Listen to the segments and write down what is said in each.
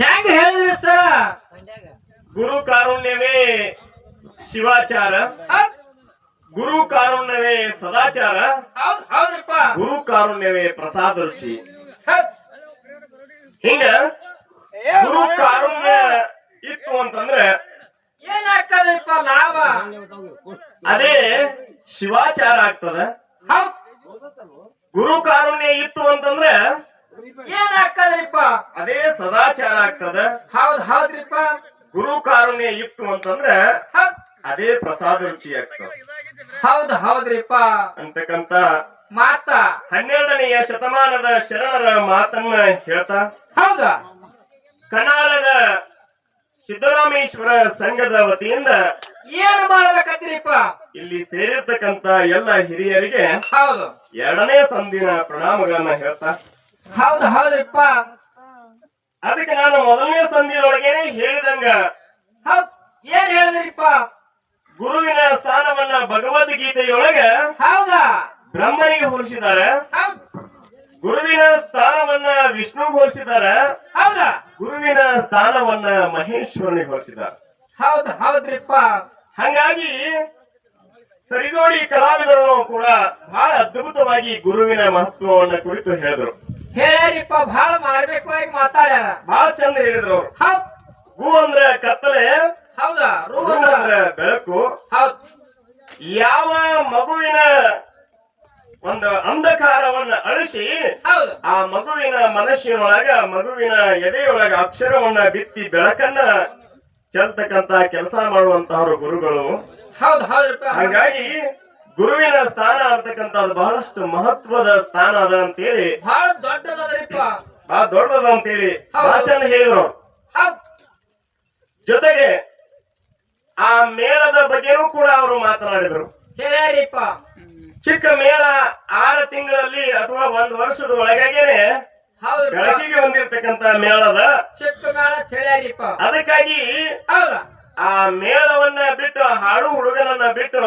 ಹೆಂಗ ಹೇಳಿದ್ರಿ ಸರ್? ಗುರು ಕಾರುಣ್ಯವೇ ಶಿವಾಚಾರ. ಗುರು ಕಾರುಣ್ಯವೇ ಸದಾಚಾರ. ಗುರು ಕಾರುಣ್ಯವೇ ಪ್ರಸಾದ ರುಚಿ. ಹಿಂಗ ಗುರು ಕಾರುಣ್ಯ ಇತ್ತು ಅಂತಂದ್ರೆ ಏನಾಗ್ತದಪ್ಪ ಲಾಭ? ಅದೇ ಶಿವಾಚಾರ ಆಗ್ತದ. ಹೌದ್. ಗುರು ಕಾರುಣ್ಯ ಇತ್ತು ಅಂತಂದ್ರೆ ಏನ್ ಆಗ್ತದ್ರಿಪ್ಪ ಅದೇ ಸದಾಚಾರ ಆಗ್ತದ. ಹೌದ್ ಹೌದ್ರಿಪ್ಪ. ಗುರು ಕಾರುಣ್ಯ ಇತ್ತು ಅಂತಂದ್ರೆ ಅದೇ ಪ್ರಸಾದ ರುಚಿ ಆಗ್ತದ. ಹೌದ್ ಹೌದ್ರಿಪ್ಪ. ಅಂತಕ್ಕಂತ ಮಾತ. ಹನ್ನೆರಡನೆಯ ಶತಮಾನದ ಶರಣರ ಮಾತನ್ನ ಹೇಳ್ತಾ ಹೌದ. ಕನಾಳದ ಸಿದ್ದರಾಮೇಶ್ವರ ಸಂಘದ ವತಿಯಿಂದ ಏನು ಮಾಡಬೇಕಂತೀರಿಪ್ಪ ಇಲ್ಲಿ ಸೇರಿರ್ತಕ್ಕಂತ ಎಲ್ಲ ಹಿರಿಯರಿಗೆ ಹೌದು. ಎರಡನೇ ಸಂದಿನ ಪ್ರಣಾಮಗಳನ್ನ ಹೇಳ್ತಾ ಹೌದ್ ಹೌದಪ್ಪ ಅದಕ್ಕೆ ನಾನು ಮೊದಲನೇ ಸಂಧಿಯೊಳಗೇನೆ ಹೇಳಿದಂಗ. ಹೌದ್ ಏನ್ ಹೇಳಿದ್ರಿಪ್ಪ? ಗುರುವಿನ ಸ್ಥಾನವನ್ನ ಭಗವದ್ಗೀತೆಯೊಳಗ ಹೌದಾ? ಬ್ರಹ್ಮನಿಗೆ ಹೋಲಿಸಿದ್ದಾರೆ. ಗುರುವಿನ ಸ್ಥಾನವನ್ನ ವಿಷ್ಣು ಹೋಲಿಸಿದ್ದಾರೆ. ಹೌದಾ? ಗುರುವಿನ ಸ್ಥಾನವನ್ನ ಮಹೇಶ್ವರನಿಗೆ ಹೋಲಿಸಿದ್ದಾರೆ. ಹೌದು ಹೌದ್ರಿಪ್ಪ. ಹಂಗಾಗಿ ಸರಿದೋಡಿ ಕಲಾವಿದರು ಕೂಡ ಬಹಳ ಅದ್ಭುತವಾಗಿ ಗುರುವಿನ ಮಹತ್ವವನ್ನ ಕುರಿತು ಹೇಳಿದ್ರು. ಹೇಳ್ಯಾರಿಪ್ಪ ಬಹಳ ಮಾರ್ಮಿಕವಾಗಿ ಮಾತಾಡ್ಯಾರ. ಬಹಳ ಚಂದ ಹೇಳಿದ್ರು ಅವ್ರು. ಹೌದ್. ಗು ಅಂದ್ರೆ ಕತ್ತಲೆ ಹೌದಾ? ರೂ ರು ಅಂದ್ರೆ ಬೆಳಕು. ಹೌದು. ಯಾವ ಮಗುವಿನ ಒಂದು ಅಂಧಕಾರವನ್ನ ಅಳಿಸಿ ಹೌದು. ಆ ಮಗುವಿನ ಮನಸ್ಸಿನೊಳಗ ಮಗುವಿನ ಎದೆಯೊಳಗ ಅಕ್ಷರವನ್ನ ಬಿತ್ತಿ ಬೆಳಕನ್ನ ಚೆಲ್ತಕ್ಕಂತ ಕೆಲಸ ಮಾಡುವಂತಹ ಗುರುಗಳು. ಹೌದು ಹೌದ್ರಪ್ಪ. ಹಾಗಾಗಿ ಗುರುವಿನ ಸ್ಥಾನ ಅಂತಕ್ಕಂಥದ್ದು ಬಹಳಷ್ಟು ಮಹತ್ವದ ಸ್ಥಾನ ಅದ ಅಂತೇಳಿ. ಬಹಳ ದೊಡ್ಡದಾದ್ರಿಪ್ಪ. ಬಹಳ ದೊಡ್ಡದ ಅಂತ ಹೇಳಿ ವಾಚನ ಹೇಳಿದ್ರು. ಜೊತೆಗೆ ಆ ಮೇಳದ ಬಗ್ಗೆನೂ ಕೂಡ ಅವರು ಮಾತನಾಡಿದರು. ಸರಿಪ್ಪ ಚಿಕ್ಕ ಮೇಳ ಆರು ತಿಂಗಳಲ್ಲಿ ಅಥವಾ ಒಂದು ವರ್ಷದ ಒಳಗಾಗೇನೆ ಬೆಳಕಿಗೆ ಬಂದಿರತಕ್ಕಂತ ಮೇಳದ. ಚಿಕ್ಕ ಮೇಳ ಅದಕ್ಕಾಗಿ ಆ ಮೇಳವನ್ನ ಬಿಟ್ಟು ಹಾಡು ಹುಡುಗನನ್ನ ಬಿಟ್ಟು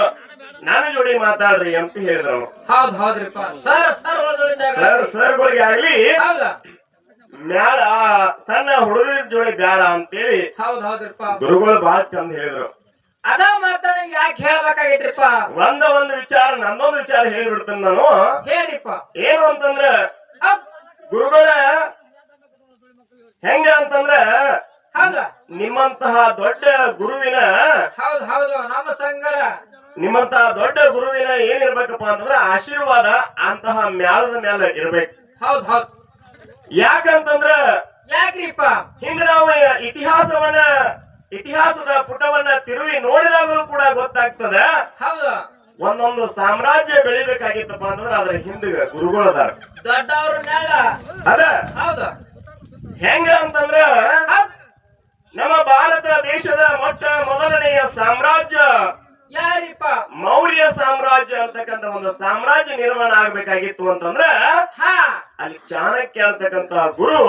ನನ್ನ ಜೋಡಿ ಮಾತಾಡ್ರಿ ಅಂತ ಹೇಳಿದ್ರು. ಹೌದ್ ಹೌದ್ರಿಪ್ಪ. ಸರ್ ಸರ್ ಸರ್ ಸರ್ಗಳಿಗೆ ಆಗ್ಲಿ ಹೌದಾ? ಮ್ಯಾಳ ಸಣ್ಣ ಹುಡುಗರ ಜೋಡಿ ಬ್ಯಾಡ ಅಂತೇಳಿ ಹೌದ್ ಹೌದ್ರಿಪ್ಪ. ಗುರುಗಳು ಬಹಳ ಚಂದ ಹೇಳಿದ್ರು. ಅದ ಮಾತಾಡ ಯಾಕೆ ಹೇಳ್ಬೇಕಾಗೈತ್ರಿಪ್ಪ? ಒಂದ ಒಂದು ವಿಚಾರ ನನ್ನೊಂದು ವಿಚಾರ ಹೇಳ್ಬಿಡ್ತೇನೆ ನಾನು. ಹೇಳ್ರಿಪ್ಪ. ಏನು ಅಂತಂದ್ರ ಗುರುಗಳ ಹೆಂಗ ಅಂತಂದ್ರ ಹೌದಾ? ನಿಮ್ಮಂತಹ ದೊಡ್ಡ ಗುರುವಿನ ಹೌದ್ ಹೌದು. ನಮ್ಮ ಸಂಗಡ ನಿಮ್ಮಂತಹ ದೊಡ್ಡ ಗುರುವಿನ ಏನಿರ್ಬೇಕಪ್ಪ ಅಂತಂದ್ರೆ ಆಶೀರ್ವಾದ ಅಂತಹ ಮ್ಯಾಳದ ಮ್ಯಾಲ ಇರ್ಬೇಕು. ಹೌದ್ ಹೌದ್. ಯಾಕಂತಂದ್ರ ಯಾಕ್ರಿಪ್ಪ? ಹಿಂಗ ನಾವು ಇತಿಹಾಸವನ್ನ ಇತಿಹಾಸದ ಪುಟವನ್ನ ತಿರುವಿ ನೋಡಿದಾಗಲೂ ಕೂಡ ಗೊತ್ತಾಗ್ತದ. ಹೌದು. ಒಂದೊಂದು ಸಾಮ್ರಾಜ್ಯ ಬೆಳಿಬೇಕಾಗಿತ್ತಪ್ಪ ಅಂತಂದ್ರ ಅದ್ರ ಹಿಂದೆ ಗುರುಗಳು ಅದಾರ. ದೊಡ್ಡವರು ಅದ? ಹೌದು. ಹೆಂಗ ಅಂತಂದ್ರ ನಮ್ಮ ಭಾರತ ದೇಶದ ಮೊಟ್ಟ ಮೊದಲನೆಯ ಸಾಮ್ರಾಜ್ಯ ಯಾರಿಪ್ಪ? ಮೌರ್ಯ ಸಾಮ್ರಾಜ್ಯ ಅಂತಕ್ಕಂತ ಒಂದು ಸಾಮ್ರಾಜ್ಯ ನಿರ್ಮಾಣ ಆಗ್ಬೇಕಾಗಿತ್ತು ಅಂತಂದ್ರ ಹಾ. ಅಲ್ಲಿ ಚಾಣಕ್ಯ ಅಂತಕ್ಕಂತ ಗುರು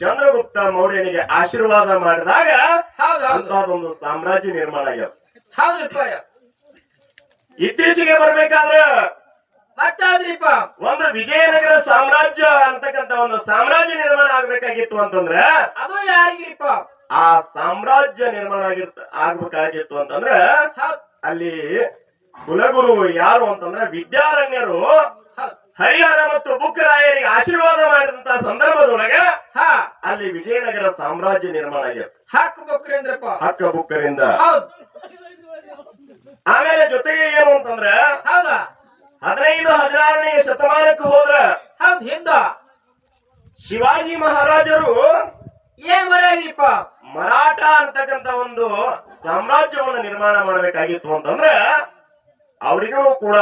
ಚಂದ್ರಗುಪ್ತ ಮೌರ್ಯನಿಗೆ ಆಶೀರ್ವಾದ ಮಾಡಿದಾಗ ಅಂತದೊಂದು ಸಾಮ್ರಾಜ್ಯ ನಿರ್ಮಾಣ ಆಗ್ಯದ. ಹೌದಪ್ಪ ಇತ್ತೀಚೆಗೆ ಬರ್ಬೇಕಾದ್ರ ಮತ್ತಾದ್ರಿಪ್ಪ? ಒಂದು ವಿಜಯನಗರ ಸಾಮ್ರಾಜ್ಯ ಅಂತಕ್ಕಂತ ಒಂದು ಸಾಮ್ರಾಜ್ಯ ನಿರ್ಮಾಣ ಆಗ್ಬೇಕಾಗಿತ್ತು ಅಂತಂದ್ರೆ ಅದು ಯಾರಿಗಿರಿಪ್ಪ? ಆ ಸಾಮ್ರಾಜ್ಯ ನಿರ್ಮಾಣ ಆಗಿರ್ತ ಆಗ್ಬೇಕಾಗಿತ್ತು ಅಂತಂದ್ರ ಅಲ್ಲಿ ಕುಲಗುರು ಯಾರು ಅಂತಂದ್ರೆ ವಿದ್ಯಾರಣ್ಯರು ಹರಿಹರ ಮತ್ತು ಬುಕ್ಕರಾಯರಿಗೆ ಆಶೀರ್ವಾದ ಮಾಡಿದಂತ ಸಂದರ್ಭದೊಳಗೆ ಹಾ. ಅಲ್ಲಿ ವಿಜಯನಗರ ಸಾಮ್ರಾಜ್ಯ ನಿರ್ಮಾಣ ಆಗ್ಯದ ಹಕ್ಕ ಬುಕ್ಕರಿಂದ. ಹೌದ್. ಆಮೇಲೆ ಜೊತೆಗೆ ಏನು ಅಂತಂದ್ರ ಹೌದಾ? ಹದಿನೈದು ಹದಿನಾರನೇ ಶತಮಾನಕ್ಕೆ ಹೋದ್ರ ಹೌದ್ ಹಿಂದ. ಶಿವಾಜಿ ಮಹಾರಾಜರು ಏನ್ ಮಾಡ್ಯಾರಿಪ್ಪ? ಮರಾಠ ಅಂತಕ್ಕಂತ ಒಂದು ಸಾಮ್ರಾಜ್ಯವನ್ನು ನಿರ್ಮಾಣ ಮಾಡಬೇಕಾಗಿತ್ತು ಅಂತಂದ್ರೆ ಅವರಿಗೂ ಕೂಡ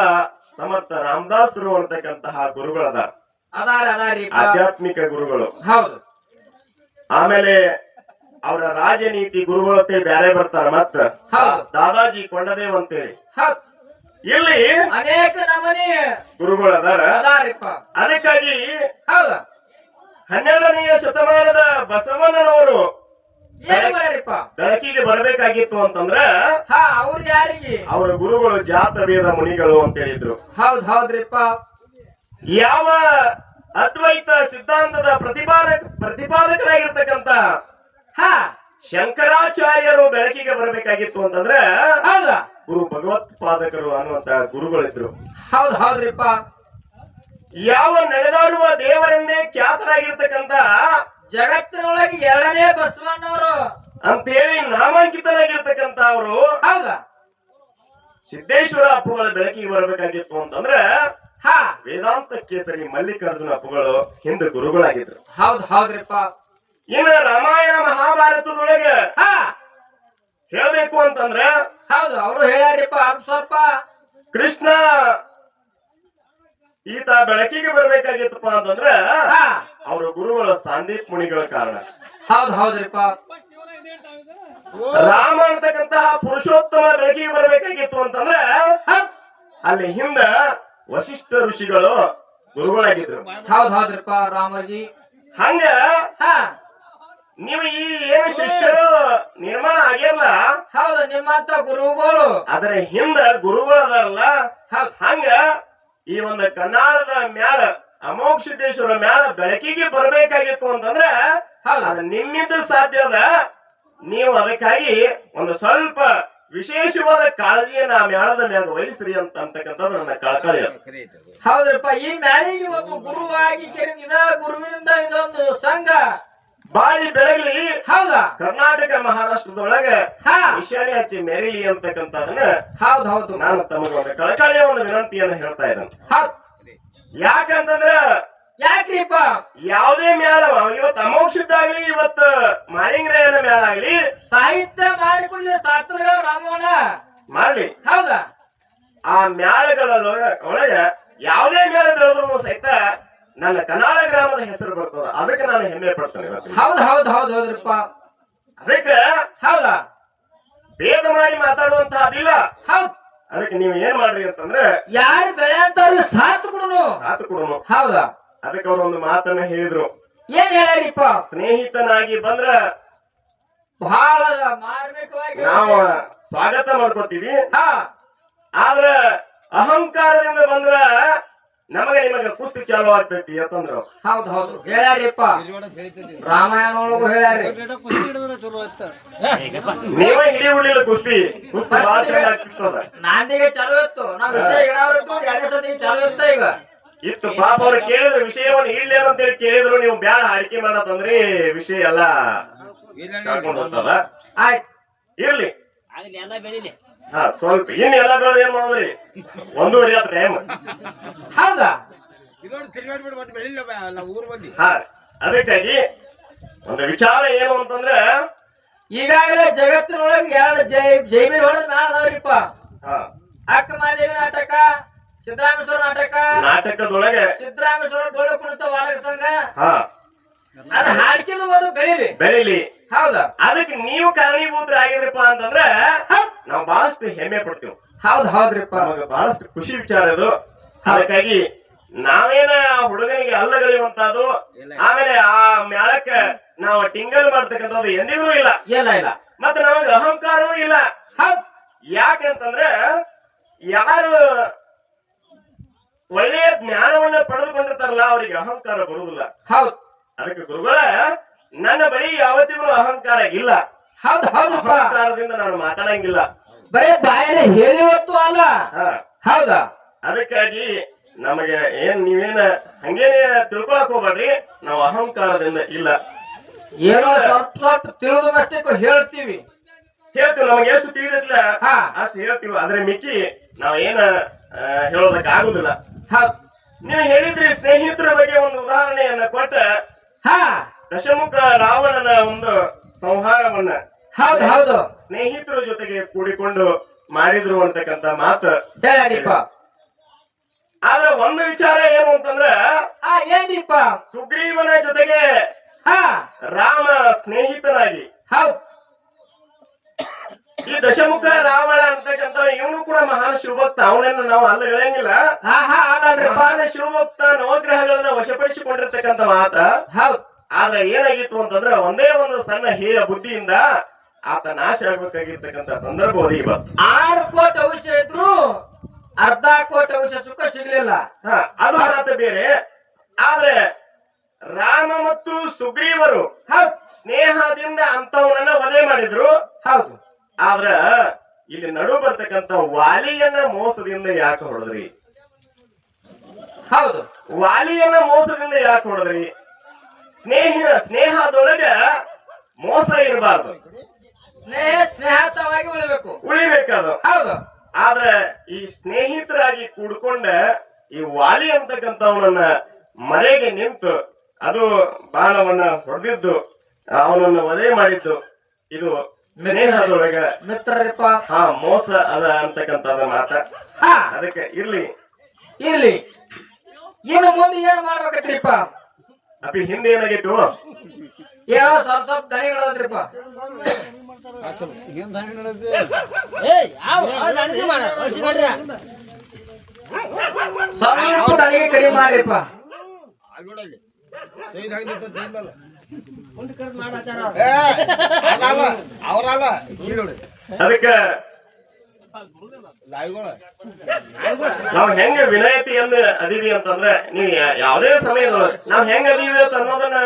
ಸಮರ್ಥ ರಾಮದಾಸರು ಅಂತಕ್ಕಂತಹ ಗುರುಗಳದ ಆಧ್ಯಾತ್ಮಿಕ ಗುರುಗಳು. ಹೌದು. ಆಮೇಲೆ ಅವರ ರಾಜನೀತಿ ಗುರುಗಳು ಅಂತೇಳಿ ಬ್ಯಾರೆ ಬರ್ತಾರ ಮತ್ತ. ದಾದಾಜಿ ಕೊಂಡದೇವ್ ಅಂತೇಳಿ. ಇಲ್ಲಿ ಅನೇಕ ನಮನಿ ಗುರುಗಳು ಅದಾರ ಅದಕ್ಕಾಗಿ ಹನ್ನೆರಡನೆಯ ಶತಮಾನದ ಬಸವಣ್ಣನವರು ಬೆಳಕಿಗೆ ಬರಬೇಕಾಗಿತ್ತು ಅಂತಂದ್ರ ಹಾ ಅವ್ರ ಯಾರಿಗೆ? ಅವರ ಗುರುಗಳು ಜಾತ ಭೇದ ಮುನಿಗಳು ಅಂತ ಹೇಳಿದ್ರು. ಹೌದ್ ಹೌದ್ರಿಪ್ಪ. ಯಾವ ಅದ್ವೈತ ಸಿದ್ಧಾಂತದ ಪ್ರತಿಪಾದಕ ಪ್ರತಿಪಾದಕರಾಗಿರ್ತಕ್ಕಂತ ಹಾ. ಶಂಕರಾಚಾರ್ಯರು ಬೆಳಕಿಗೆ ಬರಬೇಕಾಗಿತ್ತು ಅಂತಂದ್ರೆ ಹೌದಾ? ಗುರು ಭಗವತ್ಪಾದಕರು ಅನ್ನುವಂತ ಗುರುಗಳಿದ್ರು. ಹೌದ್ ಹೌದ್ರಿಪ್ಪ. ಯಾವ ನಡೆದಾಡುವ ದೇವರನ್ನೇ ಖ್ಯಾತರಾಗಿರ್ತಕ್ಕಂತ ಜಗತ್ತಿನೊಳಗೆ ಎರಡನೇ ಬಸವಣ್ಣವರು. ಅಂತೇಳಿ ನಾಮಾಂಕಿತನಾಗಿರ್ತಕ್ಕಂತ ಅವರು ಹೌದಾ? ಸಿದ್ದೇಶ್ವರ ಅಪ್ಪುಗಳ ಬೆಳಕಿಗೆ ಬರಬೇಕಾಗಿತ್ತು ಅಂತಂದ್ರೆ ಹಾ. ವೇದಾಂತ ಕೇಸರಿ ಮಲ್ಲಿಕಾರ್ಜುನ ಅಪ್ಪುಗಳು ಹಿಂದೆ ಗುರುಗಳಾಗಿದ್ರು. ಹೌದ್ ಹೌದ್ರಿಪ್ಪ. ಇನ್ನು ರಾಮಾಯಣ ಮಹಾಭಾರತದೊಳಗೆ ಹಾ. ಹೇಳ್ಬೇಕು ಅಂತಂದ್ರೆ ಹೌದು ಅವರು ಹೇಳ್ಯಾರಿಪ್ಪ ಅಲ್ಪ ಸ್ವಲ್ಪ. ಕೃಷ್ಣ ಈತ ಬೆಳಕಿಗೆ ಬರ್ಬೇಕಾಗಿತ್ತಪ್ಪ ಅಂತಂದ್ರೆ ಅವರ ಗುರುಗಳ ಸಾಂದೀಪ್ ಮುನಿಗಳ ಕಾರಣ. ಹೌದು ಹೌದ್ರಿಪ್ಪ. ರಾಮ ಅಂತಕ್ಕಂತಹ ಪುರುಷೋತ್ತಮ ಬೆಳಕಿಗೆ ಬರ್ಬೇಕಾಗಿತ್ತು ಅಂತಂದ್ರೆ ಅಲ್ಲಿ ಹಿಂದ ವಶಿಷ್ಠ ಋಷಿಗಳು ಗುರುಗಳಾಗಿದ್ರು. ಹೌದ್ ಹೌದ್ರಿಪ್ಪ ರಾಮಜಿ ಹಂಗ ಹಾ. ನೀವು ಈ ಏನು ಶಿಷ್ಯರು ನಿರ್ಮಾಣ ಆಗಿಲ್ಲ ಹೌದು ನಿಮ್ಮಂತ ಗುರುಗಳು. ಅದರ ಹಿಂದ ಗುರುಗಳು ಅದಾರಲ್ಲ ಹಂಗ ಈ ಒಂದು ಕನ್ನಡದ ಮ್ಯಾಲ ಅಮೋಕ್ಷ ಸಿದ್ದೇಶ್ವರ ಮ್ಯಾಲ ಬೆಳಕಿಗೆ ಬರಬೇಕಾಗಿತ್ತು ಅಂತಂದ್ರೆ ನಿಮ್ಮಿಂದ ಸಾಧ್ಯ ಅದ ನೀವು ಅದಕ್ಕಾಗಿ ಒಂದು ಸ್ವಲ್ಪ ವಿಶೇಷವಾದ ಕಾಳಜಿಯನ್ನ ಆ ಮ್ಯಾಳದ ಮ್ಯಾಗ ವಹಿಸ್ರಿ ಅಂತ ಅಂತಕ್ಕಂಥದ್ದು ನನ್ನ ಕಳಕಳಿ. ಹೌದ್ರಪ್ಪ ಈ ಮ್ಯಾಲಿಗೆ ಒಬ್ಬ ಗುರುವಾಗಿ ಕೇಳಿದ ಗುರುವಿನಿಂದ ಇದೊಂದು ಸಂಘ ಬಾಳಿ ಬೆಳಗಲಿ ಹೌದಾ? ಕರ್ನಾಟಕ ಮಹಾರಾಷ್ಟ್ರದೊಳಗೆ ನಿಶಾನೆ ಹಚ್ಚಿ ಮೆರಿಲಿ ಅಂತಕ್ಕಂಥದನ್ನ ಹೌದ್ ಹೌದು. ನಾನು ತಮಗೊಂದು ಕಳಕಳಿಯ ಒಂದು ವಿನಂತಿಯನ್ನು ಹೇಳ್ತಾ ಇದ್ದೇನೆ. ಯಾಕಂತಂದ್ರ ಯಾಕ್ರಿಪ್ಪ? ಯಾವುದೇ ಮೇಳ ಇವತ್ತು ಅಮೋಕ್ಷದ್ದಾಗ್ಲಿ ಇವತ್ತು ಮಾಳಿಂಗ್ರಾಯನ ಮೇಳ ಆಗ್ಲಿ ಸಾಹಿತ್ಯ ಮಾಡಿಕೊಂಡ ಶಾಸ್ತ್ರಗಳ ರಾಮೋಣ ಮಾಡ್ಲಿ. ಹೌದಾ? ಆ ಮ್ಯಾಳಗಳ ಒಳಗೆ ಯಾವುದೇ ಮೇಳ ಬೆಳೆದ್ರು ಸಹಿತ ನನ್ನ ಕನಾಳ ಗ್ರಾಮದ ಹೆಸರು ಬರ್ತದ. ಅದಕ್ಕೆ ನಾನು ಹೆಮ್ಮೆ ಪಡ್ತೇನೆ. ಹೌದು ಹೌದು ಹೌದು ಹೌದ್ರಪ್ಪ. ಅದಕ್ಕೆ ಹೌದಾ? ಭೇದ ಮಾಡಿ ಮಾತಾಡುವಂತ ಅದಿಲ್ಲ ಹೌದು. ಅದಕ್ಕೆ ನೀವು ಏನ್ ಮಾಡ್ರಿ ಅಂತಂದ್ರೆ ಯಾರು ಬೆಳೆಯಂತವ್ರು ಸಾತ್ ಕೊಡುನು. ಸಾತು ಕೊಡುನು. ಹೌದಾ? ಅದಕ್ಕೆ ಅವ್ರು ಒಂದು ಮಾತನ್ನ ಹೇಳಿದ್ರು. ಏನ್ ಹೇಳಿಪ್ಪ ಸ್ನೇಹಿತನಾಗಿ ಬಂದ್ರ ಬಹಳ ಮಾರ್ಮಿಕವಾಗಿ ನಾವು ಸ್ವಾಗತ ಮಾಡ್ಕೋತೀವಿ. ಹಾ. ಆದ್ರ ಅಹಂಕಾರದಿಂದ ಬಂದ್ರ ನಮಗೆ ನಿಮಗೆ ಕುಸ್ತಿ ಚಾಲು ಆಗ್ತೈತಿ ಅಂತಂದ್ರು. ಹೌದು ಹೌದು. ಹೇಳ್ಯಾರಿಪ್ಪ. ರಾಮಾಯಣ ಒಳಗು ಹೇಳ್ಯಾರಿ ನೀವೇ ಹಿಡಿ ಉಳಿಲ್ಲ ಕುಸ್ತಿ. ಕುಸ್ತಿ ಬಹಳ ಚಂದ ನಾಂದಿಗೆ ಚಾಲು ಇತ್ತು. ನಾ ವಿಷಯ ಇಡೋರ್ದು ಎರಡನೇ ಸತಿ ಚಾಲು ಇತ್ತ ಈಗ. ಇತ್ತು. ಪಾಪ ಅವ್ರು ಕೇಳಿದ್ರು ವಿಷಯವನ್ನು ಅಂತ ಹೇಳಿ ಕೇಳಿದ್ರು. ನೀವು ಬ್ಯಾಡ ಅಡಿಕೆ ಮಾಡತ್ತಂದ್ರಿ ವಿಷಯ ಎಲ್ಲ ಕರ್ಕೊಂಡು ಹೋಗ್ತದ. ಆಯ್ತು. ಇರ್ಲಿ. ಆಗ್ಲಿ ಎಲ್ಲ ಬೆಳಿಲಿ. ಹಾ ಸ್ವಲ್ಪ ಇನ್ ಎಲ್ಲ ಬೆಳೆದ ಏನ್ ಮಾಡೋದ್ರಿ? ಒಂದೂವರೆ ಆತ ಟೈಮ್ ಹೌದಾ? ಇದೊಂದು ತಿರ್ಗಾಡ್ಬಿಟ್ಟು ಒಟ್ಟು ಬೆಳಿಲ್ಲ ನಾವು ಊರ್ ಬಂದಿ ಹಾ ಅದಕ್ಕಾಗಿ ಒಂದು ವಿಚಾರ ಏನು ಅಂತಂದ್ರೆ ಈಗಾಗಲೇ ಜಗತ್ತಿನೊಳಗೆ ಎರಡು ಜೈ ಜೈಬಿ ಹೊಡೆದ ಮ್ಯಾಲ ಅದಾವ್ರಿಪ್ಪ ಹಾ. ಅಕ್ಕ ಮಾದೇವಿ ನಾಟಕ ಸಿದ್ದರಾಮೇಶ್ವರ ನಾಟಕ ನಾಟಕದೊಳಗೆ ಸಿದ್ದರಾಮೇಶ್ವರ ಡೊಳ್ಳು ಕುಣಿತ ವಾರಕ ಸಂಘ. ಹಾ. ಅದ್ ಹಾಡ್ಕಿಲ್ಲ ಒಂದು ಬೆಳಿಲಿ ಬೆಳಿಲಿ ಹೌದಾ? ಅದಕ್ಕೆ ನೀವು ಕಾರಣೀಭೂತರಾಗಿದ್ರಪ್ಪ ಅಂತಂದ್ರೆ ನಾವು ಬಹಳಷ್ಟು ಹೆಮ್ಮೆ ಪಡ್ತೀವಿ. ಹೌದು ಹೌದ್ರಿಪ್ಪ. ನಮಗೆ ಬಹಳಷ್ಟು ಖುಷಿ ವಿಚಾರ ಅದು ಅದಕ್ಕಾಗಿ ನಾವೇನ ಆ ಹುಡುಗನಿಗೆ ಅಲ್ಲಗಳೆಯುವಂತದ್ದು ಆಮೇಲೆ ಆ ಮ್ಯಾಳಕ್ಕ ನಾವು ಟಿಂಗಲ್ ಮಾಡ್ತಕ್ಕಂಥದ್ದು ಎಂದಿಗೂ ಇಲ್ಲ. ಇಲ್ಲ ಇಲ್ಲ. ಮತ್ತೆ ನಮಗೆ ಅಹಂಕಾರವೂ ಇಲ್ಲ. ಹೌದ್. ಯಾಕಂತಂದ್ರೆ ಯಾರು ಒಳ್ಳೆಯ ಜ್ಞಾನವನ್ನ ಪಡೆದುಕೊಂಡಿರ್ತಾರಲ್ಲ ಅವರಿಗೆ ಅಹಂಕಾರ ಬರುವುದಿಲ್ಲ. ಹೌದು. ಅದಕ್ಕೆ ಗುರುಗಳ ನನ್ನ ಬಳಿ ಯಾವತ್ತಿಗೂ ಅಹಂಕಾರ ಇಲ್ಲ. ಹೌದ್ ಹೌದು ಅಹಂಕಾರದಿಂದ ನಾನು ಮಾತಾಡಂಗಿಲ್ಲ ಬರೇ ಬಾಯಲ್ಲಿ ಹೇಳಿವತ್ತು ಅಲ್ಲ. ಹಾ. ಹೌದಾ. ಅದಕ್ಕಾಗಿ ನಮಗೆ ಏನ್ ನೀವೇನ ಹಂಗೇನೆ ತಿಳ್ಕೊಳಕ್ ಹೋಗ್ಬೇಡ್ರಿ. ನಾವು ಅಹಂಕಾರದಿಂದ ಇಲ್ಲ. ಏನೋ ಸ್ವಲ್ಪ ಸ್ವಲ್ಪ ತಿಳಿದು ಹೇಳ್ತೀವಿ. ಹೇಳ್ತೀವಿ ನಮಗೆ ಎಷ್ಟು ತಿಳಿದಿಲ್ಲ ಅಷ್ಟು ಹೇಳ್ತೀವಿ. ಆದ್ರೆ ಮಿಕ್ಕಿ ನಾವ್ ಏನ ಹೇಳೋದಕ್ಕೆ ಆಗುದಿಲ್ಲ ನೀವು ಹೇಳಿದ್ರಿ ಸ್ನೇಹಿತರ ಬಗ್ಗೆ ಒಂದು ಉದಾಹರಣೆಯನ್ನ ಕೊಟ್ಟ ಹಾ. ದಶಮುಖ ರಾವಣನ ಒಂದು ಸಂಹಾರವನ್ನ ಹೌದು ಹೌದು. ಸ್ನೇಹಿತರ ಜೊತೆಗೆ ಕೂಡಿಕೊಂಡು ಮಾಡಿದ್ರು ಅಂತಕ್ಕಂತ ಮಾತು ಆದ್ರೆ ಒಂದು ವಿಚಾರ ಏನು ಅಂತಂದ್ರ ಹಾ ಏನ್ರಿಪ್ಪ ಸುಗ್ರೀವನ ಜೊತೆಗೆ ಹಾ. ರಾಮ ಸ್ನೇಹಿತನಾಗಿ. ಹೌದು. ಈ ದಶಮುಖ ರಾವಣ ಅಂತಕ್ಕಂಥ ಇವನು ಕೂಡ ಮಹಾನ್ ಶಿವಭಕ್ತ ಅವನನ್ನ ನಾವು ಅಲ್ಲಗಳಂಗಿಲ್ಲ ಹಾ ಹಾ ಅದಲ್ರಿಪ್ಪ ಮಹಾನ್ ಶಿವಭಕ್ತ ನವಗ್ರಹಗಳನ್ನ ವಶಪಡಿಸಿಕೊಂಡಿರ್ತಕ್ಕಂತ ಮಾತ. ಹೌದ್. ಆದ್ರೆ ಏನಾಗಿತ್ತು ಅಂತಂದ್ರೆ ಒಂದೇ ಒಂದು ಸಣ್ಣ ಹೇಯ ಬುದ್ಧಿಯಿಂದ ಆತ ನಾಶ ಆಗ್ಬೇಕಾಗಿರ್ತಕ್ಕಂತ ಸಂದರ್ಭ ಒದಗಿ ಬಂತು. ಆರು ಕೋಟಿ ಔಷಧ ಇದ್ರು ಅರ್ಧ ಕೋಟಿ ಔಷಧ ಸುಖ ಸಿಗ್ಲಿಲ್ಲ. ಹಾ ಅದು ಮಾತು ಬೇರೆ. ಆದ್ರೆ ರಾಮ ಮತ್ತು ಸುಗ್ರೀವರು ಹೌದ್. ಸ್ನೇಹದಿಂದ ಅಂತವನನ್ನ ವಧೆ ಮಾಡಿದ್ರು. ಹೌದು. ಆದ್ರ ಇಲ್ಲಿ ನಡು ಬರ್ತಕ್ಕಂತ ವಾಲಿಯನ್ನ ಮೋಸದಿಂದ ಯಾಕೆ ಹೊಡೆದ್ರಿ? ಹೌದು. ವಾಲಿಯನ್ನ ಮೋಸದಿಂದ ಯಾಕೆ ಹೊಡೆದ್ರಿ? ಸ್ನೇಹ ಸ್ನೇಹದೊಳಗ ಮೋಸ ಇರಬಾರ್ದು. ಸ್ನೇಹ ಸ್ನೇಹತವಾಗಿ ಉಳಿಬೇಕು. ಉಳಿಬೇಕದು. ಹೌದು. ಆದ್ರೆ ಈ ಸ್ನೇಹಿತರಾಗಿ ಕೂಡ್ಕೊಂಡ ಈ ವಾಲಿ ಅಂತಕ್ಕಂಥವನನ್ನ ಮರೆಗೆ ನಿಂತು ಅದು ಬಾಣವನ್ನ ಹೊಡೆದಿದ್ದು ಅವನನ್ನ ವಧೆ ಮಾಡಿದ್ದು ಇದು ಸ್ನೇಹದೊಳಗ ಮಿತ್ರರಿಪ್ಪ ಹಾ ಮೋಸ ಅದ ಅಂತಕ್ಕಂಥದ ಮಾತ. ಅದಕ್ಕೆ ಇರ್ಲಿ. ಇರ್ಲಿ. ಇನ್ನು ಮುಂದೆ ಏನ್ ಮಾಡ್ಬೇಕತ್ರಿಪ್ಪ ಅಪ್ಪಿ ಹಿಂದೆ ಏನಾಗಿತ್ತು ಏನೋ ಸ್ವಲ್ಪ ಸ್ವಲ್ಪ ದಣಿಗಳದ್ರಿಪ್ಪ ಏನ್ ದಾನಿ ನಡೆದು ಏಯ್ ಯಾವ ದಾನಿ ಮಾಡ ಹೊಡ್ಸಿಕೊಂಡ್ರ ಸ್ವಲ್ಪ ದಣಿಗೆ ಕಡಿಮೆ ಮಾಡ್ರಿಪ್ಪ. ಅವರಲ್ಲ ಇಲ್ಲಿ ನೋಡಿ. ಅದಕ್ಕೆ ನಾವ್ ಹೆಂಗ ವಿನಾಯಿತಿಯನ್ನ ಅದೀವಿ ಅಂತಂದ್ರೆ ನೀವು ಯಾವ್ದೇ ಸಮಯದೊಳಗೆ ನಾವ್ ಹೆಂಗ್ ಅದೀವಿ ಅಂತ ಅನ್ನೋದನ್ನ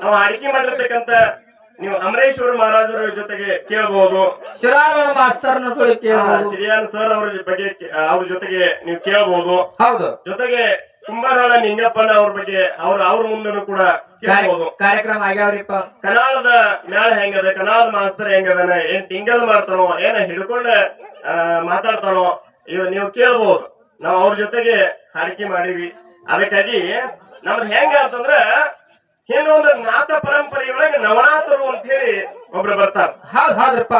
ನಾವು ಅಡಿಕೆ ಮಾಡಿರ್ತಕ್ಕಂತ ನೀವು ಅಮರೇಶ್ವರ ಮಹಾರಾಜರ ಜೊತೆಗೆ ಕೇಳಬಹುದು. ಶಿರಾಳ ಮಾಸ್ತರ್ನ ಶ್ರೀಯಾನ್ ಸರ್ ಅವರ ಬಗ್ಗೆ ಅವ್ರ ಜೊತೆಗೆ ನೀವು ಕೇಳಬಹುದು. ಹೌದು. ಜೊತೆಗೆ ಕುಂಬಾರಳ ನಿಂಗಪ್ಪನ ಅವ್ರ ಬಗ್ಗೆ ಅವ್ರ ಅವ್ರ ಮುಂದನು ಕೂಡ ಕೇಳಬಹುದು. ಕಾರ್ಯಕ್ರಮ ಆಗ್ಯಾವ್ರಿಪ್ಪ? ಕನಾಳದ ಮ್ಯಾಳ ಹೆಂಗದ ಕನಾಳದ ಮಾಸ್ತರ್ ಹೆಂಗದನ ಏನ್ ಟಿಂಗಲ್ ಮಾಡ್ತಾನೋ ಏನ ಹಿಡ್ಕೊಂಡ ಮಾತಾಡ್ತಾನೋ ಇವ್ ನೀವು ಕೇಳಬಹುದು. ನಾವ್ ಅವ್ರ ಜೊತೆಗೆ ಹಾಡಿಕೆ ಮಾಡಿವಿ. ಅದಕ್ಕಾಗಿ ನಮ್ದು ಹೆಂಗ ಅಂತಂದ್ರ ಹಿಂದೊಂದು ನಾಥ ಪರಂಪರೆಯೊಳಗೆ ನವನಾಥರು ಅಂತ ಹೇಳಿ ಒಬ್ರು ಬರ್ತಾರ. ಹೌದ್ ಹಾದ್ರಪ್ಪ.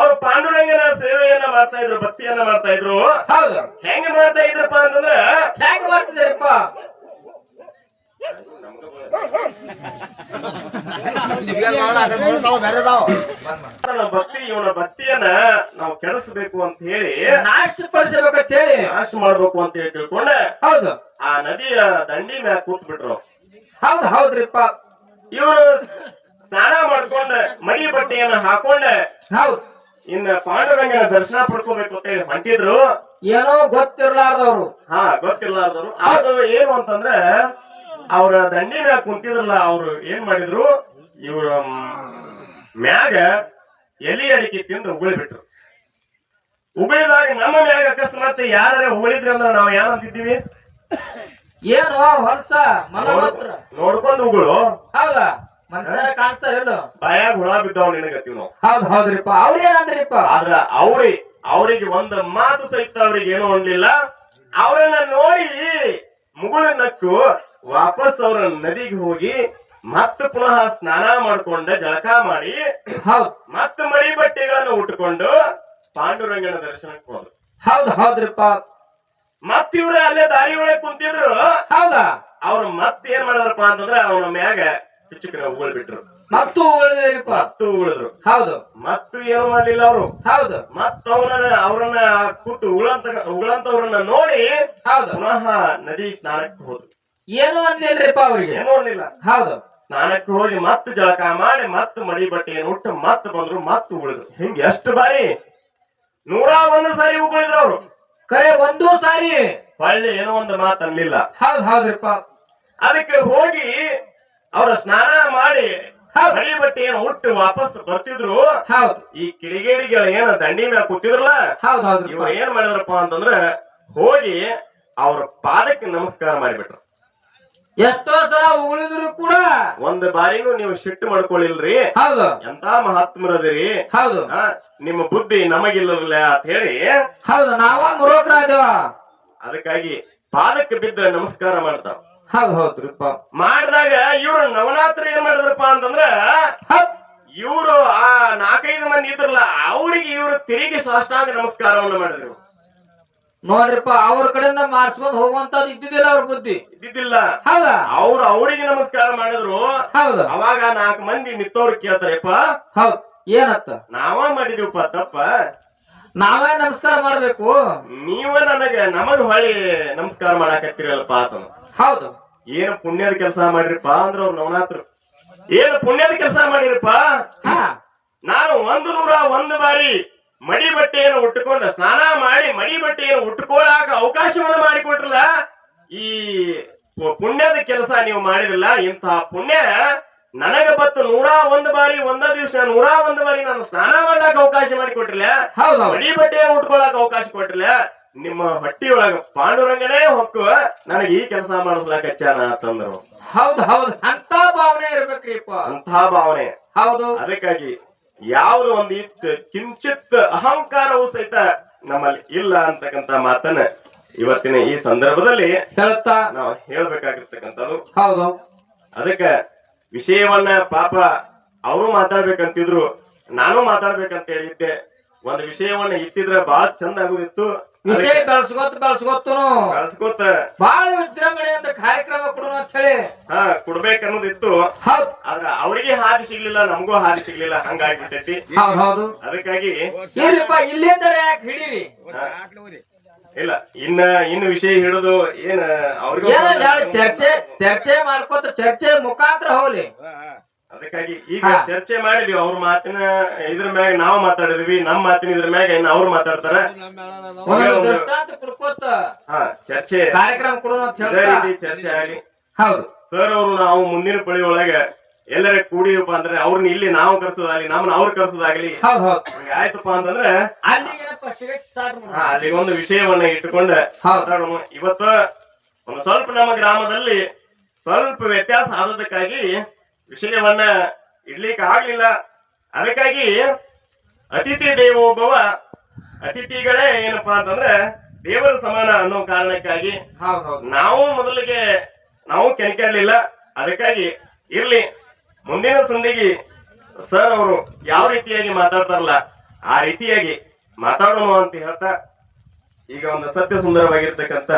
ಅವ್ರು ಪಾಂಡುರಂಗನ ಸೇವೆಯನ್ನ ಮಾಡ್ತಾ ಇದ್ರು ಭಕ್ತಿಯನ್ನ ಮಾಡ್ತಾ ಇದ್ರು. ಹೌದು. ಹೆಂಗ ಮಾಡ್ತಾ ಇದ್ರಪ್ಪ ಅಂತಂದ್ರ ಹೆಂಗ್ ಮಾಡ್ತಿದ್ರಪ್ಪ ಭಕ್ತಿ ಇವನ ಭಕ್ತಿಯನ್ನ ನಾವು ಕೆಡಿಸ್ಬೇಕು ಅಂತ ಹೇಳಿ ನಾಶಪಡಿಸಬೇಕಂತ ಹೇಳಿ. ನಾಶ ಮಾಡ್ಬೇಕು ಅಂತ ಹೇಳಿ ತಿಳ್ಕೊಂಡೆ. ಹೌದು. ಆ ನದಿಯ ದಂಡಿ ಮ್ಯಾಗ ಕೂತ್ ಬಿಟ್ರು ಹೌದು ಹೌದ್ರಿಪ್ಪ. ಇವರು ಸ್ನಾನ ಮಾಡ್ಕೊಂಡ ಮಡಿ ಬಟ್ಟೆಯನ್ನ ಹಾಕೊಂಡ. ಹೌದು. ಇನ್ನ ಪಾಂಡುರಂಗನ ದರ್ಶನ ಪಡ್ಕೋಬೇಕು ಅಂತ ಹೇಳಿ ಹೊಂಟಿದ್ರು. ಏನೋ ಗೊತ್ತಿರ್ಲಾರ್ದವ್ರು. ಹಾ ಗೊತ್ತಿರ್ಲಾರ್ದವ್ರು. ಅದು ಏನು ಅಂತಂದ್ರೆ ಅವ್ರ ದಂಡಿ ಮ್ಯಾಗ ಕುಂತಿದ್ರಲ್ಲ ಅವ್ರು ಏನ್ ಮಾಡಿದ್ರು? ಇವ್ರ ಮ್ಯಾಗ ಎಲಿ ಅಡಿಕೆ ತಿಂದು ಉಗುಳಿ ಬಿಟ್ರು. ಉಗುಳಿದಾಗ ನಮ್ಮ ಮ್ಯಾಗ ಅಕಸ್ಮಾತ್ ಯಾರೇ ಉಗುಳಿದ್ರಿ ಅಂದ್ರೆ ನಾವು ಏನಂತಿದ್ದೀವಿ ಏನು ಹೊಲಸ ಮನ ಮಾತ್ರ. ನೋಡ್ಕೊಂಡು ಉಗುಳು. ಹೌದಾ? ಮನುಷ್ಯರ ಕಾಣಿಸ್ತಾರ ಏನು ಬಾಯಾಗ ಹುಳ ಬಿದ್ದಾವ್ ನಿನಗತ್ತೀವಿ ನಾವು ಹೌದ್ ಹೌದ್ರಿಪ್ಪ. ಅವ್ರೇನಂದ್ರಿಪ್ಪ? ಆದ್ರ ಅವ್ರಿ ಅವ್ರಿಗೆ ಒಂದ್ ಮಾತು ಸಹಿತ ಅವ್ರಿಗೆ ಏನು ಅನ್ಲಿಲ್ಲ. ಅವರನ್ನ ನೋಡಿ ಮುಗುಳು ನಕ್ಕು ವಾಪಸ್ ಅವ್ರ ನದಿಗೆ ಹೋಗಿ ಮತ್ತ ಪುನಃ ಸ್ನಾನ ಮಾಡ್ಕೊಂಡ ಜಳಕ ಮಾಡಿ ಹೌದ್. ಮತ್ತ ಮಡಿ ಬಟ್ಟೆಗಳನ್ನ ಉಟ್ಕೊಂಡು ಪಾಂಡುರಂಗನ ದರ್ಶನಕ್ಕೆ ಹೋದ್ರು. ಹೌದ್ ಹೌದ್ರಿಪ್ಪ. ಮತ್ ಇವ್ರ ಅಲ್ಲೇ ದಾರಿ ಒಳಗೆ ಕುಂತಿದ್ರು. ಹೌದಾ? ಅವ್ರ ಮತ್ ಏನ್ ಮಾಡಿದ್ರಪ್ಪ ಅಂತಂದ್ರ ಅವನ ಮ್ಯಾಗ ಹಿಚ್ಚುಕಿನ ಉಗುಳ್ ಬಿಟ್ರು. ಮತ್ತು ಮತ್ತು ಉಗುಳಿದ್ರು ಹೌದು. ಮತ್ತು ಏನು ಮಾಡ್ಲಿಲ್ಲ ಅವರು. ಹೌದು. ಮತ್ತ ಅವನ ಅವ್ರನ್ನ ಕೂತು ಉಗುಳಂತ ಉಗುಳಂತವ್ರನ್ನ ನೋಡಿ ಹೌದು. ಪುನಃ ನದಿ ಸ್ನಾನಕ್ಕೆ ಹೋದ್ರು. ಏನು ಅನ್ಲಿಲ್ರಿಪ್ಪ ಅವ್ರಿಗೆ? ಏನೋ ಅನ್ನಿಲ್ಲ ಹೌದು. ಸ್ನಾನಕ್ಕೆ ಹೋಗಿ ಮತ್ತ ಜಳಕ ಮಾಡಿ ಮತ್ತ ಮಡಿ ಬಟ್ಟೆಯನ್ನು ಉಟ್ಟು ಮತ್ತ ಬಂದ್ರು ಮತ್ತ ಉಳಿದ್ರು. ಹಿಂಗ ಎಷ್ಟು ಬಾರಿ ನೂರ ಒಂದು ಸಾರಿ ಉಗುಳಿದ್ರು ಅವ್ರು. ಕರೆ ಒಂದು ಸಾರಿ. ಹೊಳ್ಳಿ ಏನೋ ಒಂದು ಮಾತು ಅನ್ಲಿಲ್ಲ ಹೌದ್ ಹೌದ್ರಿಪ್ಪ. ಅದಕ್ಕೆ ಹೋಗಿ ಅವ್ರ ಸ್ನಾನ ಮಾಡಿ ಹಳಿ ಬಟ್ಟೆ ಏನು ಉಟ್ಟು ವಾಪಸ್ ಬರ್ತಿದ್ರು. ಹೌದು. ಈ ಕಿಡಿಗೇಡಿಗಳ ಏನ ದಂಡಿ ಮೇಲೆ ಕೂತಿದ್ರಲ್ಲ? ಹೌದ್ ಹೌದು ಇವ್ರು ಏನ್ ಮಾಡಿದ್ರಪ್ಪ ಅಂತಂದ್ರ ಹೋಗಿ ಅವ್ರ ಪಾದಕ್ಕೆ ನಮಸ್ಕಾರ ಮಾಡಿಬಿಟ್ರು. ಎಷ್ಟೋ ಸಲ ಉಳಿದ್ರು ಕೂಡ ಒಂದ್ ಬಾರಿನೂ ನೀವು ಸಿಟ್ಟು ಮಾಡ್ಕೊಳ್ಳಿಲ್ರಿ. ಹೌದು. ಎಂತ ಮಹಾತ್ಮರದಿರಿ? ಹೌದು. ನಿಮ್ಮ ಬುದ್ಧಿ ನಮಗಿಲ್ಲ ಅಂತ ಹೇಳಿ. ಹೌದು ನಾವ ಮುರೋಕ್ರಾದೇವ ಅದಕ್ಕಾಗಿ ಪಾದಕ್ಕೆ ಬಿದ್ದ ನಮಸ್ಕಾರ ಮಾಡ್ತಾರ. ಹೌದು ಹೌದ್ರಿಪ್ಪ ಮಾಡಿದಾಗ ಇವ್ರು ನವನಾತ್ರ ಏನ್ ಮಾಡಿದ್ರಪ್ಪ ಅಂತಂದ್ರ ಇವ್ರು ಆ ನಾಲ್ಕೈದು ಮಂದಿ ಇದ್ರಲ್ಲ ಅವ್ರಿಗೆ ಇವ್ರು ತಿರುಗಿ ಸಾಷ್ಟಾಂಗ ನಮಸ್ಕಾರವನ್ನ ಮಾಡಿದ್ರು. ನೋಡ್ರಿಪ್ಪ ಅವ್ರ ಕಡೆಯಿಂದ ಮಾರ್ಸ್ಕೊಂಡ್ ಹೋಗುವಂತ ಇದ್ದಿದ್ದಿಲ್ಲ ಅವ್ರ ಬುದ್ಧಿ. ಇದ್ದಿದ್ದಿಲ್ಲ. ಹೌದಾ? ಅವ್ರು ಅವ್ರಿಗೆ ನಮಸ್ಕಾರ ಮಾಡಿದ್ರು. ಹೌದು. ಅವಾಗ ನಾಲ್ಕು ಮಂದಿ ನಿತ್ತವ್ರು ಕೇಳ್ತಾರಪ್ಪ. ಹೌದ್. ಏನತ್ತ? ನಾವ ಮಾಡಿದೀವಪ್ಪ ತಪ್ಪ. ನಾವೇ ನಮಸ್ಕಾರ ಮಾಡ್ಬೇಕು. ನೀವ ನನಗ ನಮಗ್ ಹೊಳಿ ನಮಸ್ಕಾರ ಮಾಡಾಕತ್ತೀರಲ್ಲಪ್ಪ ಅಂತ ಹೌದು. ಏನು ಪುಣ್ಯದ ಕೆಲಸ ಮಾಡಿರಿಪ್ಪ ಅಂದ್ರ ಅವ್ರು ನವನಾತ್ರ. ಏನು ಪುಣ್ಯದ ಕೆಲಸ ಮಾಡಿರಪ್ಪ? ಹಾ. ನಾನು ಒಂದು ನೂರ ಒಂದು ಬಾರಿ ಮಡಿ ಬಟ್ಟೆಯನ್ನು ಉಟ್ಟುಕೊಂಡು ಸ್ನಾನ ಮಾಡಿ ಮಡಿ ಬಟ್ಟೆಯನ್ನು ಉಟ್ಟುಕೊಳ್ಳಾಕ ಅವಕಾಶವನ್ನು ಮಾಡಿಕೊಟ್ರಲ್ಲ? ಈ ಪುಣ್ಯದ ಕೆಲಸ ನೀವು ಮಾಡಿರಲ್ಲ ಇಂತಹ ಪುಣ್ಯ ನನಗ ಬತ್ತು ನೂರ ಒಂದು ಬಾರಿ ಒಂದ ದಿವಸ ನೂರ ಒಂದು ಬಾರಿ ನಾನು ಸ್ನಾನ ಮಾಡ್ಲಾಕ ಅವಕಾಶ ಮಾಡಿ ಮಡಿ ಬಟ್ಟೆ ಉಟ್ಕೊಳಕ್ ಅವಕಾಶ ಕೊಟ್ರಿಲ್ಲ? ನಿಮ್ಮ ಹೊಟ್ಟಿಯೊಳಗ ಪಾಂಡುರಂಗನೇ ಹೊಕ್ಕು ನನಗೆ ಈ ಕೆಲಸ ಮಾಡಿಸ್ಲಾಕ ಕಚ್ಚಾನ ಅಂತಂದ್ರು. ಹೌದು ಹೌದು. ಅಂತ ಭಾವನೆ ಇರ್ಬೇಕ್ರಿಪ್ಪ. ಅಂತ ಭಾವನೆ. ಹೌದು. ಅದಕ್ಕಾಗಿ ಯಾವುದು ಒಂದು ಇಟ್ಟು ಕಿಂಚಿತ್ ಅಹಂಕಾರವೂ ಸಹಿತ ನಮ್ಮಲ್ಲಿ ಇಲ್ಲ ಅಂತಕ್ಕಂತ ಮಾತನ್ನ ಇವತ್ತಿನ ಈ ಸಂದರ್ಭದಲ್ಲಿ ಹೇಳ್ತಾ ನಾವು ಹೇಳ್ಬೇಕಾಗಿರ್ತಕ್ಕಂಥದ್ದು. ಹೌದು. ಅದಕ್ಕ ವಿಷಯವನ್ನ ಪಾಪ ಅವರು ಮಾತಾಡ್ಬೇಕಂತಿದ್ರು ನಾನು ಮಾತಾಡ್ಬೇಕಂತ ಹೇಳಿದ್ದೆ. ಒಂದು ವಿಷಯವನ್ನ ಇಟ್ಟಿದ್ರೆ ಬಹಳ ಚಂದ ಆಗುದಿತ್ತು. ವಿಷಯ ಬೆಳಸ್ಕೊತ ಬೆಳೆಸ್ಕೊತನು ಬೆಳಸ್ಕೊತ ಬಾಳ ವಿಜೃಂಭಣೆ ಅಂತ ಕಾರ್ಯಕ್ರಮ ಕೊಡೋಣ ಅಂತ ಹೇಳಿ ಹಾ ಕೊಡ್ಬೇಕನ್ನೋದಿತ್ತು ಹೌದು. ಆದ್ರ ಅವ್ರಿಗೆ ಹಾದಿ ಸಿಗ್ಲಿಲ್ಲ ನಮಗೂ ಹಾದಿ ಸಿಗ್ಲಿಲ್ಲ ಹಂಗಾಗ್ಬಿಟ್ಟೈತಿ. ಹೌದು ಹೌದು. ಅದಕ್ಕಾಗಿ ಇಲ್ಲಪ್ಪ ಇಲ್ಲಿಂದ ಯಾಕೆ ಹಿಡೀರಿ? ಇಲ್ಲ ಇನ್ನ ಇನ್ನು ವಿಷಯ ಹಿಡಿದು ಏನ ಅವ್ರಿಗೆ ಏನ ಚರ್ಚೆ ಚರ್ಚೆ ಮಾಡ್ಕೊತ ಚರ್ಚೆ ಮುಖಾಂತರ ಹೋಗ್ಲಿ. ಅದಕ್ಕಾಗಿ ಈಗ ಚರ್ಚೆ ಮಾಡಿದ್ವಿ ಅವ್ರ ಮಾತಿನ ಇದ್ರ ಮ್ಯಾಗ ನಾವು ಮಾತಾಡಿದ್ವಿ ನಮ್ ಮಾತಿನ ಇದ್ರ ಮ್ಯಾಗ ಇನ್ನು ಅವ್ರು ಮಾತಾಡ್ತಾರ. ಹಾ ಚರ್ಚೆ ಕಾರ್ಯಕ್ರಮ ಇದೇ ರೀತಿ ಚರ್ಚೆ ಆಗಲಿ ಹೌದು. ಸರ್ ಅವರು ನಾವು ಮುಂದಿನ ಪಳಿ ಒಳಗೆ ಎಲ್ಲರ ಕೂಡಿದಪ್ಪ ಅಂದ್ರೆ ಅವ್ರನ್ನ ಇಲ್ಲಿ ನಾವು ಕರ್ಸೋದಾಗ್ಲಿ ನಮ್ಮನ್ನ ಅವ್ರು ಕರ್ಸೋದಾಗ್ಲಿ. ಹೌದು ಹೌದು. ಹಂಗ ಆಯ್ತಪ್ಪ ಅಂತಂದ್ರೆ ಅಲ್ಲಿಗೆ ಒಂದು ವಿಷಯವನ್ನ ಇಟ್ಟುಕೊಂಡು ಇವತ್ತು ಒಂದು ಸ್ವಲ್ಪ ನಮ್ಮ ಗ್ರಾಮದಲ್ಲಿ ಸ್ವಲ್ಪ ವ್ಯತ್ಯಾಸ ಆದದಕ್ಕಾಗಿ ವಿಷಯವನ್ನ ಇಡ್ಲಿಕ್ಕೆ ಆಗ್ಲಿಲ್ಲ. ಅದಕ್ಕಾಗಿ ಅತಿಥಿ ದೇವೋಭವ ಅತಿಥಿಗಳೇ ಏನಪ್ಪಾ ಅಂತಂದ್ರೆ ದೇವರ ಸಮಾನ ಅನ್ನೋ ಕಾರಣಕ್ಕಾಗಿ ಹೌದು ಹೌದು ನಾವು ಮೊದಲಿಗೆ ನಾವು ಕೆಣಕಾಡ್ಲಿಲ್ಲ ಅದಕ್ಕಾಗಿ ಇರ್ಲಿ. ಮುಂದಿನ ಸಂದಿಗೆ ಸರ್ ಅವರು ಯಾವ ರೀತಿಯಾಗಿ ಮಾತಾಡ್ತಾರಲ್ಲ ಆ ರೀತಿಯಾಗಿ ಮಾತಾಡೋಣ ಅಂತ ಹೇಳ್ತಾ ಈಗ ಒಂದು ಸತ್ಯ ಸುಂದರವಾಗಿರ್ತಕ್ಕಂಥ